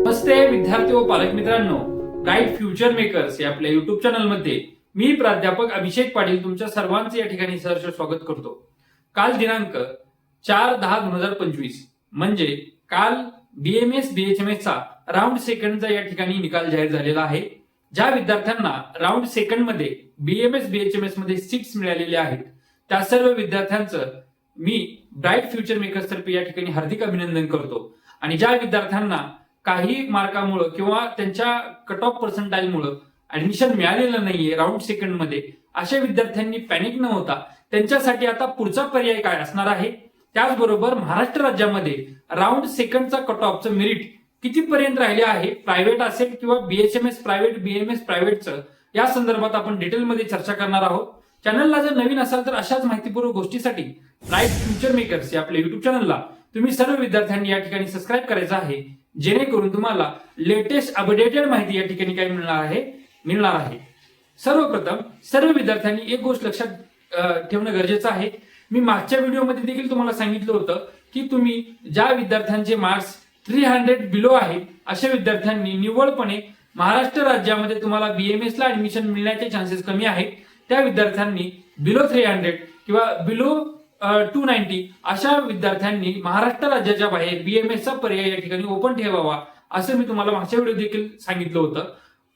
नमस्ते विद्यार्थी व पालक मित्रांनो ब्राईट फ्युचर मेकर्स या आपल्या युट्यूब चॅनलमध्ये मी प्राध्यापक अभिषेक पाटील तुमच्या सर्वांचे या ठिकाणी सहर्ष स्वागत करतो. काल दिनांक चार दहा दोन हजार पंचवीस म्हणजे काल बीएमएस बीएचएमएस चा राऊंड सेकंडचा या ठिकाणी निकाल जाहीर झालेला आहे. ज्या विद्यार्थ्यांना राऊंड सेकंडमध्ये बीएमएस बीएचएमएसमध्ये सीट्स मिळालेले आहेत त्या सर्व विद्यार्थ्यांचं मी ब्राईट फ्युचर मेकर्स तर्फे या ठिकाणी हार्दिक अभिनंदन करतो. आणि ज्या विद्यार्थ्यांना काही मार्कामुळं किंवा त्यांच्या कट ऑफ पर्सेंटाईलमुळं ऍडमिशन मिळालेलं नाहीये राऊंड सेकंडमध्ये अशा विद्यार्थ्यांनी पॅनिक न होता त्यांच्यासाठी आता पुढचा पर्याय काय असणार आहे? त्याचबरोबर महाराष्ट्र राज्यामध्ये राऊंड सेकंडचा कट ऑफचं मेरिट कितीपर्यंत राहिले आहे? प्रायव्हेट असेल किंवा बीएचएमएस प्रायव्हेट बीएमएस प्रायव्हेटचं या संदर्भात आपण डिटेलमध्ये चर्चा करणार आहोत. चॅनलला जर नवीन असाल तर अशाच माहितीपूर्वक गोष्टीसाठी राईट फ्युचर मेकर्स या आपल्या युट्यूब चॅनलला तुम्ही सर्व विद्यार्थ्यांनी या ठिकाणी सबस्क्राईब करायचं आहे. जेणेकरून तुम्हाला लेटेस्ट अपडेटेड माहिती या ठिकाणी काय मिळणार आहे? मिळणार आहे. सर्वप्रथम सर्व विद्यार्थ्यांनी एक गोष्ट लक्षात ठेवणं गरजेचं आहे. मी मागच्या व्हिडिओमध्ये देखील तुम्हाला सांगितलं होतं की तुम्ही ज्या विद्यार्थ्यांचे मार्क्स थ्री हंड्रेड बिलो आहेत अशा विद्यार्थ्यांनी निव्वळपणे महाराष्ट्र राज्यामध्ये तुम्हाला बीएमएस ला ऍडमिशन मिळण्याचे चान्सेस कमी आहेत. त्या विद्यार्थ्यांनी बिलो थ्री हंड्रेड किंवा बिलो टू नाईन्टी अशा विद्यार्थ्यांनी महाराष्ट्र राज्याच्या बाहेर बीएमएस चा पर्याय या ठिकाणी ओपन ठेवावा असं मी तुम्हाला मागच्या व्हिडिओ देखील सांगितलं होतं.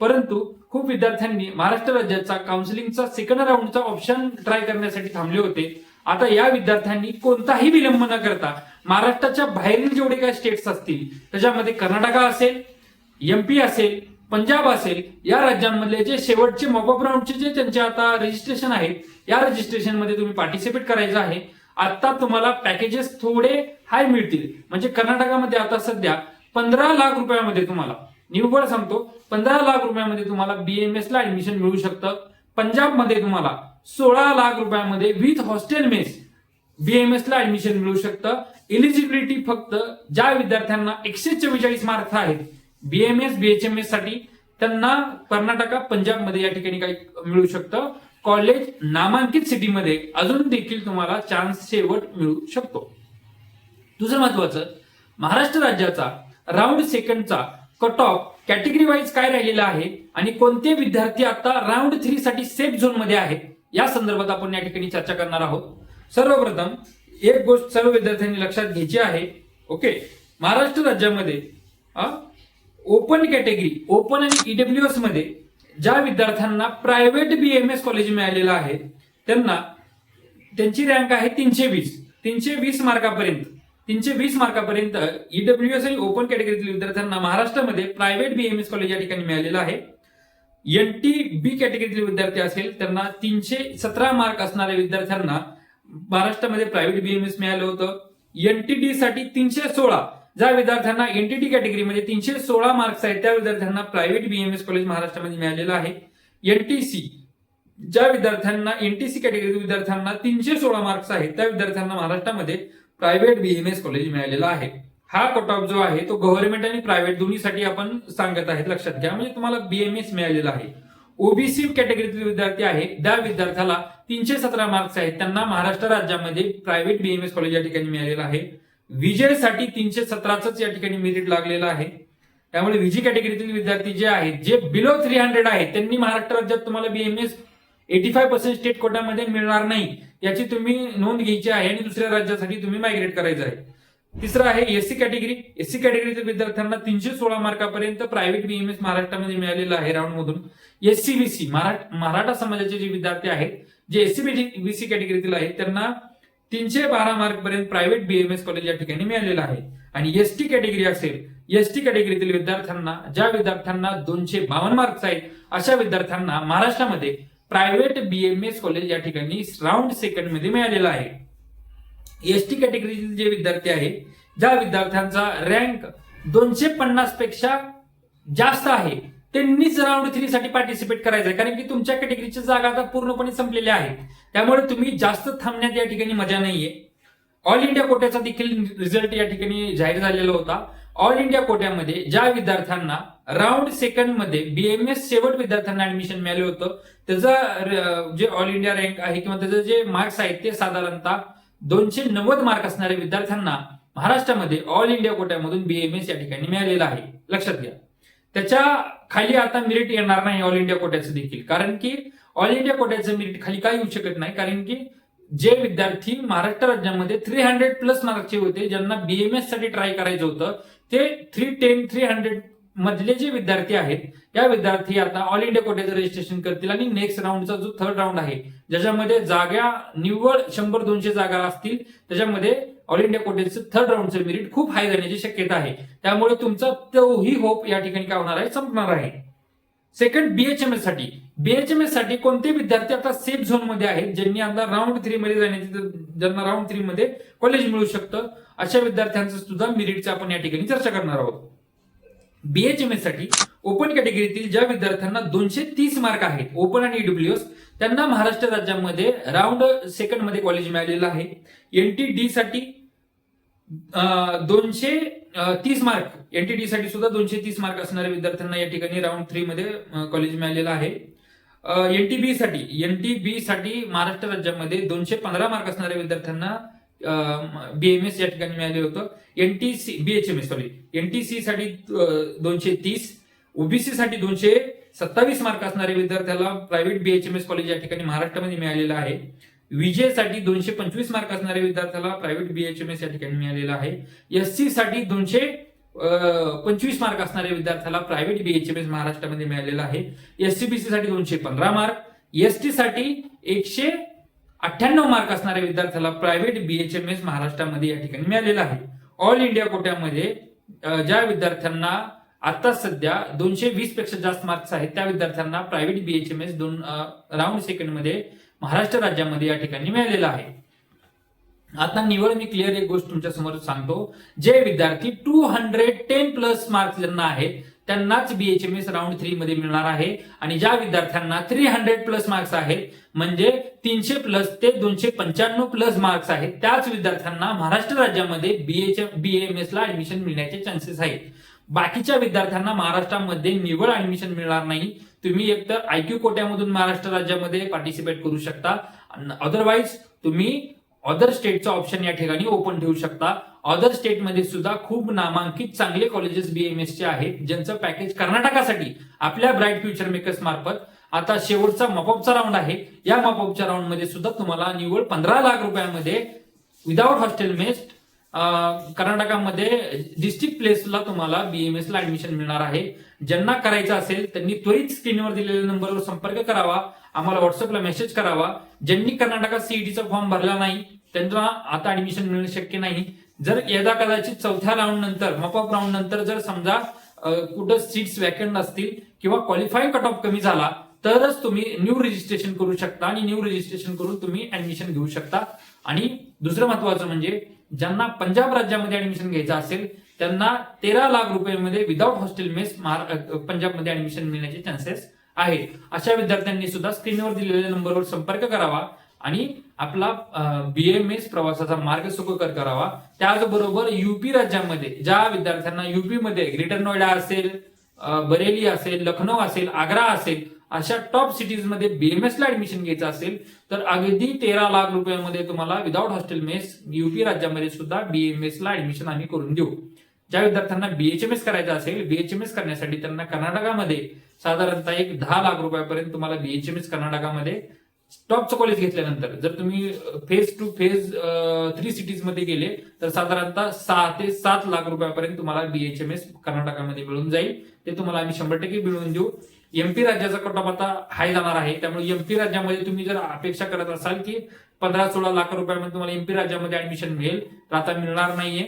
परंतु खूप विद्यार्थ्यांनी महाराष्ट्र राज्याचा काउन्सिलिंगचा सेकंड राऊंडचा ऑप्शन ट्राय करण्यासाठी थांबले होते. आता या विद्यार्थ्यांनी कोणताही विलंब न करता महाराष्ट्राच्या बाहेरील जेवढे काही स्टेट्स असतील त्याच्यामध्ये कर्नाटका असेल एमपी असेल पंजाब असेल या राज्यांमधले जे शेवटचे मॉपअप राऊंडचे जे त्यांचे आता रजिस्ट्रेशन आहेत या रजिस्ट्रेशनमध्ये तुम्ही पार्टिसिपेट करायचं आहे. आता तुम्हाला पॅकेजेस थोडे हाय मिळतील. म्हणजे कर्नाटकामध्ये आता सध्या पंधरा लाख रुपयामध्ये तुम्हाला निव्वळ सांगतो पंधरा लाख रुपयामध्ये तुम्हाला बीएमएस ला ऍडमिशन मिळू शकतं. पंजाबमध्ये तुम्हाला सोळा लाख रुपयामध्ये विथ हॉस्टेल मेस बीएमएस ला ऍडमिशन मिळू शकतं. इलिजिबिलिटी फक्त ज्या विद्यार्थ्यांना एकशे चव्वेचाळीस मार्क्स आहेत बीएमएस बीएचएमएससाठी त्यांना कर्नाटका पंजाबमध्ये या ठिकाणी काही मिळू शकतं. कॉलेज नामांकित सिटीमध्ये अजून देखील तुम्हाला चान्स शेवट मिळू शकतो. दुसरं महत्वाचं महाराष्ट्र राज्याचा राऊंड सेकंडचा कट ऑफ कॅटेगरी वाईज काय राहिलेला आहे आणि कोणते विद्यार्थी आता राऊंड थ्री साठी सेफ झोनमध्ये आहेत? या संदर्भात आपण या ठिकाणी चर्चा करणार आहोत. सर्वप्रथम एक गोष्ट सर्व विद्यार्थ्यांनी लक्षात घ्यायची आहे. ओके महाराष्ट्र राज्यामध्ये ओपन कॅटेगरी ओपन आणि ईडब्ल्यू एसमध्ये ज्या विद्यार्थ्यांना प्रायव्हेट बीएमएस कॉलेज मिळालेलं आहे त्यांना त्यांची रँक आहे तीनशे वीस. तीनशे वीस मार्कापर्यंत तीनशे वीस मार्कापर्यंत ईडब्ल्यू एस आणि ओपन कॅटेगरीतील विद्यार्थ्यांना महाराष्ट्रामध्ये प्रायव्हेट बीएमएस कॉलेज या ठिकाणी मिळालेलं आहे. एन टी बी कॅटेगरीतील विद्यार्थी असेल त्यांना तीनशे सतरा मार्क असणाऱ्या विद्यार्थ्यांना महाराष्ट्रामध्ये प्रायव्हेट बीएमएस मिळालं होतं. एन टी साठी तीनशे सोळा. ज्या विद्यार्थ्यांना एनटीटी कॅटेगरी म्हणजे तीनशे सोळा मार्क्स आहेत त्या विद्यार्थ्यांना प्रायव्हेट बीएमएस कॉलेज महाराष्ट्रामध्ये मिळालेलं आहे. एनटीसी ज्या विद्यार्थ्यांना एनटीसी कॅटेगरी विद्यार्थ्यांना तीनशे सोळा मार्क्स आहेत त्या विद्यार्थ्यांना महाराष्ट्रामध्ये प्रायव्हेट बीएमएस कॉलेज मिळालेला आहे. हा कट ऑफ जो आहे तो गव्हर्नमेंट आणि प्रायव्हेट दोन्हीसाठी आपण सांगत आहेत. लक्षात घ्या म्हणजे तुम्हाला बीएमएस मिळालेला आहे. ओबीसी कॅटेगरीतील विद्यार्थी आहे त्या विद्यार्थ्याला तीनशे सतरा मार्क्स आहेत त्यांना महाराष्ट्र राज्यामध्ये प्रायव्हेट बीएमएस कॉलेज या ठिकाणी मिळालेलं आहे. विजयसाठी तीनशे सतराच या ठिकाणी मेरिट लागलेलं आहे. त्यामुळे विजी कॅटेगरीतील विद्यार्थी जे आहेत जे बिलो थ्री हंड्रेड आहेत त्यांनी महाराष्ट्र राज्यात तुम्हाला BMS eighty five percent state कोट्यामध्ये मिळणार नाही याची तुम्ही नोंद घ्यायची आहे आणि दुसऱ्या राज्यासाठी तुम्ही मायग्रेट करायचं आहे. तिसरं आहे एससी कॅटेगरी एससी कॅटेगरीतील विद्यार्थ्यांना तीनशे सोळा मार्कापर्यंत प्रायव्हेट बीएमएस महाराष्ट्रामध्ये मिळालेलं आहे राऊंड मधून एससी बीसी मराठा समाजाचे जे विद्यार्थी आहेत जे एससी बीसी कॅटेगरीतील आहेत त्यांना तीनशे बारा मार्क पर्यंत प्रायव्हेट बीएमएस कॉलेज या ठिकाणी मिळालेलं आहे. आणि एसटी कॅटेगरी असेल एसटी कॅटेगरीतील विद्यार्थ्यांना ज्या विद्यार्थ्यांना दोनशे बावन्न मार्क्स आहेत अशा विद्यार्थ्यांना महाराष्ट्रामध्ये प्रायव्हेट बीएमएस कॉलेज या ठिकाणी राऊंड सेकंडमध्ये मिळालेलं आहे. एसटी कॅटेगरीतील जे विद्यार्थी आहेत ज्या विद्यार्थ्यांचा रँक दोनशे पन्नासपेक्षा जास्त आहे त्यांनीच राऊंड थ्री साठी पार्टिसिपेट करायचं आहे कारण की तुमच्या कॅटेगरीच्या जागा आता पूर्णपणे संपलेल्या आहेत त्यामुळे तुम्ही जास्त थांबण्यात या ठिकाणी मजा नाहीये. ऑल इंडिया कोट्याचा देखील रिझल्ट या ठिकाणी जाहीर झालेला होता. ऑल इंडिया कोट्यामध्ये ज्या विद्यार्थ्यांना राऊंड सेकंडमध्ये बीएमएस शेवट विद्यार्थ्यांना ऍडमिशन मिळालं होतं त्याचं जे ऑल इंडिया रँक आहे किंवा त्याचे जे मार्क्स आहेत ते साधारणतः दोनशे नव्वद मार्क असणाऱ्या विद्यार्थ्यांना महाराष्ट्रामध्ये ऑल इंडिया कोट्यामधून बीएमएस या ठिकाणी मिळालेला आहे. लक्षात घ्या. त्याच्याखाली आता मेरिट येणार नाही ऑल इंडिया कोट्याचं देखील. कारण की ऑल इंडिया कोट्याचं मेरिट खाली काय येऊ शकत नाही. कारण की जे विद्यार्थी महाराष्ट्र राज्यामध्ये थ्री हंड्रेड प्लस मार्कचे होते ज्यांना बीएमएससाठी ट्राय करायचं होतं ते थ्री टेन थ्री हंड्रेड मधले जे विद्यार्थी आहेत या विद्यार्थी आता ऑल इंडिया कोट्याचं रजिस्ट्रेशन करतील आणि नेक्स्ट राऊंडचा जो थर्ड राऊंड आहे ज्याच्यामध्ये जागा निव्वळ शंभर दोनशे जागा असतील त्याच्यामध्ये ऑल इंडिया कोटेचं थर्ड राऊंडचं मेरिट खूप हाय जाण्याची शक्यता आहे. त्यामुळे तुमचा तोही होप या ठिकाणी काय होणार आहे? संपणार आहे. सेकंड बीएचएमएससाठी. बीएचएमएससाठी कोणते विद्यार्थी आता सेफ झोनमध्ये आहेत ज्यांनी आता राऊंड थ्री मध्ये जाण्याची ज्यांना राऊंड थ्री मध्ये कॉलेज मिळू शकतं अशा विद्यार्थ्यांचं सुद्धा मेरिटचं आपण या ठिकाणी चर्चा करणार आहोत. बीएचएमएससाठी ओपन कॅटेगरीतील ज्या विद्यार्थ्यांना दोनशे तीस मार्क आहेत ओपन आणि ईडब्ल्यूएस त्यांना महाराष्ट्र राज्यामध्ये राऊंड सेकंडमध्ये कॉलेज मिळालेलं आहे. एनटीडी साठी दोनशे तीस मार्क एनटीडी साठी सुद्धा दोनशे तीस मार्क असणाऱ्या विद्यार्थ्यांना या ठिकाणी राऊंड थ्री मध्ये कॉलेज मिळालेलं आहे. एनटीबी साठी एनटीबी साठी महाराष्ट्र राज्यामध्ये दोनशे पंधरा मार्क असणाऱ्या विद्यार्थ्यांना बीएमएस या ठिकाणी मिळालेलं होतं. एनटीसी बीएचएमएस सॉरी एनटीसी साठी दोनशे तीस ओबीसी साठी दोनशे सत्तावीस मार्क असणाऱ्या विद्यार्थ्याला प्रायव्हेट बीएचएमएस कॉलेज या ठिकाणी महाराष्ट्रामध्ये मिळालेलं आहे. विजयसाठी दोनशे पंचवीस मार्क असणाऱ्या विद्यार्थ्याला प्रायव्हेट बीएचएमएस या ठिकाणी मिळालेला आहे. एससी साठी दोनशे पंचवीस मार्क असणाऱ्या विद्यार्थ्याला प्रायव्हेट बीएचएमएस महाराष्ट्रामध्ये मिळालेला आहे. एससीबीसी साठी दोनशे पंधरा मार्क एसटी साठी एकशे अठ्ठ्याण्णव मार्क असणाऱ्या विद्यार्थ्याला प्रायव्हेट बीएचएमएस महाराष्ट्रामध्ये या ठिकाणी मिळालेला आहे. ऑल इंडिया कोट्यामध्ये ज्या विद्यार्थ्यांना आता सध्या दोनशे वीसपेक्षा जास्त मार्क्स आहेत त्या विद्यार्थ्यांना प्रायव्हेट बीएचएमएस दोन राऊंड सेकंडमध्ये महाराष्ट्र राज्यामध्ये या ठिकाणी मिळालेला आहे. आता निवड मी क्लिअर एक गोष्ट तुमच्यासमोर सांगतो. जे विद्यार्थी two hundred ten plus marks ज्यांना आहेत त्यांनाच बीएचएमएस राऊंड थ्री मध्ये मिळणार आहे. आणि ज्या विद्यार्थ्यांना थ्री हंड्रेड प्लस मार्क्स आहेत म्हणजे तीनशे प्लस ते दोनशे पंच्याण्णव प्लस मार्क्स आहेत त्याच विद्यार्थ्यांना महाराष्ट्र राज्यामध्ये बीएचएम बीएमएस ला ऍडमिशन मिळण्याचे चान्सेस आहेत. बाकीच्या विद्यार्थ्यांना महाराष्ट्रामध्ये निवड ऍडमिशन मिळणार नाही. तुम्ही एकतर आयक्यू कोट्यामधून महाराष्ट्र राज्यामध्ये पार्टिसिपेट करू शकता. अदरवाईज तुम्ही अदर स्टेटचा ऑप्शन या ठिकाणी ओपन ठेवू शकता. अदर स्टेटमध्ये सुद्धा खूप नामांकित चांगले कॉलेजेस बीएमएस चे आहेत ज्यांचं पॅकेज कर्नाटकासाठी आपल्या ब्राईट फ्युचर मेकर्स मार्फत. आता शेवटचा मॉपअपचा राऊंड आहे. या मॉपअपच्या राऊंडमध्ये सुद्धा तुम्हाला निव्वळ पंधरा लाख रुपयामध्ये विदाउट हॉस्टेल मेस्ट कर्नाटकामध्ये डिस्ट्रिक्ट प्लेसला तुम्हाला बीएमएस ला ऍडमिशन मिळणार आहे. ज्यांना करायचं असेल त्यांनी त्वरित स्क्रीनवर दिलेल्या नंबरवर संपर्क करावा. आम्हाला व्हॉट्सअपला मेसेज करावा. ज्यांनी कर्नाटकात सीईटीचा फॉर्म भरला नाही त्यांना आता ऍडमिशन मिळणं शक्य नाही. जर यदा कदाचित चौथ्या राऊंड नंतर मपअप राऊंड नंतर जर समजा कुठं सीट्स वॅकंट असतील किंवा क्वालिफाय कट ऑफ कमी झाला तरच तुम्ही न्यू रजिस्ट्रेशन करू शकता आणि न्यू रजिस्ट्रेशन करून तुम्ही ऍडमिशन घेऊ शकता. आणि दुसरं महत्वाचं म्हणजे ज्यांना पंजाब राज्यामध्ये ऍडमिशन घ्यायचं असेल त्यांना तेरा लाख रुपयांमध्ये विदाऊट हॉस्टेल मेस पंजाबमध्ये ऍडमिशन मिळण्याचे चान्सेस आहेत. अशा विद्यार्थ्यांनी सुद्धा स्क्रीनवर दिलेल्या नंबरवर संपर्क करावा आणि आपला बीएमएस प्रवासाचा मार्ग सुखकर करावा. त्याचबरोबर युपी राज्यामध्ये ज्या विद्यार्थ्यांना युपीमध्ये ग्रेटर नोएडा असेल बरेली असेल लखनौ असेल आग्रा असेल अशा टॉप सिटीजमध्ये बीएमएस ला ऍडमिशन घ्यायचं असेल तर अगदी तेरा लाख रुपयामध्ये तुम्हाला विदाऊट हॉस्टेल मेस युपी राज्यामध्ये सुद्धा बीएमएस ला ऍडमिशन आम्ही करून देऊ. ज्या विद्यार्थ्यांना बीएचएमएस करायचं असेल बीएचएमएस करण्यासाठी त्यांना कर्नाटकामध्ये साधारणतः एक दहा लाख रुपयापर्यंत तुम्हाला बीएचएमएस कर्नाटकामध्ये टॉपचं कॉलेज घेतल्यानंतर जर तुम्ही फेज टू फेज थ्री सिटीजमध्ये गेले तर साधारणतः सहा ते सात लाख रुपयापर्यंत तुम्हाला बीएचएमएस कर्नाटकामध्ये मिळून जाईल. ते तुम्हाला आम्ही शंभर टक्के मिळवून देऊ. एमपी राज्याचा कट ऑफ आता हाय जाणार आहे. त्यामुळे एमपी राज्यामध्ये तुम्ही जर अपेक्षा करत असाल की पंधरा सोळा लाख रुपयामध्ये तुम्हाला एमपी राज्यामध्ये ऍडमिशन मिळेल तर आता मिळणार नाहीये.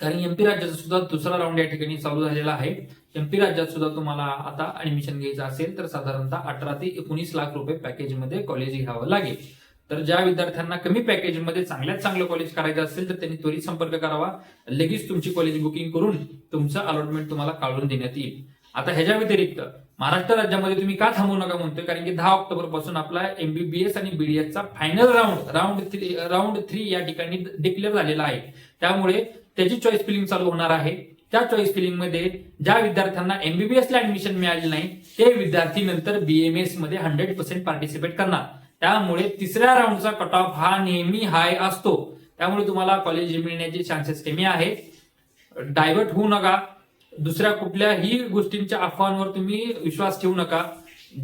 कारण एमपी राज्याचा सुद्धा दुसरा राऊंड या ठिकाणी चालू झालेला आहे. एमपी राज्यात सुद्धा तुम्हाला आता ऍडमिशन घ्यायचं असेल तर साधारणतः अठरा ते एकोणीस लाख रुपये पॅकेजमध्ये कॉलेज घ्यावं लागेल. तर ज्या विद्यार्थ्यांना कमी पॅकेजमध्ये चांगल्यात चांगलं कॉलेज करायचं असेल तर त्यांनी त्वरित संपर्क करावा. लगेच तुमची कॉलेज बुकिंग करून तुमचं अलॉटमेंट तुम्हाला काढून देण्यात येईल. आता ह्याच्या व्यतिरिक्त महाराष्ट्र राज्यामध्ये तुम्ही का थांबू नका म्हणतोय? कारण की दहा ऑक्टोबरपासून आपला एमबीबीएस आणि बीडीएसचा final round round three round three या ठिकाणी डिक्लेअर झालेला आहे. त्यामुळे त्याची चॉईस फिलिंग चालू होणार आहे. त्या चॉईस फिलिंगमध्ये ज्या विद्यार्थ्यांना एमबीबीएस ला ऍडमिशन मिळाले नाही ते विद्यार्थी नंतर बीएमएसमध्ये हंड्रेड पर्सेंट पार्टिसिपेट करणार. त्यामुळे तिसऱ्या राऊंडचा कट ऑफ हा नेहमी हाय असतो. त्यामुळे तुम्हाला कॉलेज मिळण्याचे चान्सेस कमी आहे डायव्हर्ट होऊ नका. दुसऱ्या कुठल्याही गोष्टींच्या अफवांवर तुम्ही विश्वास ठेवू नका.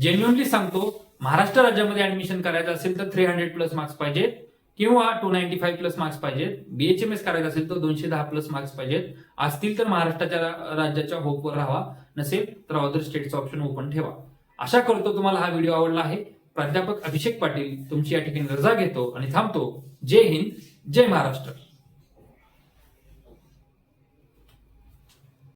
जेन्युअनली सांगतो महाराष्ट्र राज्यामध्ये ऍडमिशन करायचं असेल तर थ्री हंड्रेड प्लस मार्क्स पाहिजेत किंवा two ninety five plus marks पाहिजेत बीएचएमएस करायचं असेल तर दोनशे दहा प्लस मार्क्स पाहिजेत. असतील तर महाराष्ट्राच्या राज्याच्या होपवर राहावा. नसेल तर अदर स्टेटचा ऑप्शन ओपन ठेवा. आशा करतो तुम्हाला हा व्हिडिओ आवडला आहे. प्राध्यापक अभिषेक पाटील तुमची या ठिकाणी रजा घेतो आणि थांबतो. जय हिंद जय महाराष्ट्र.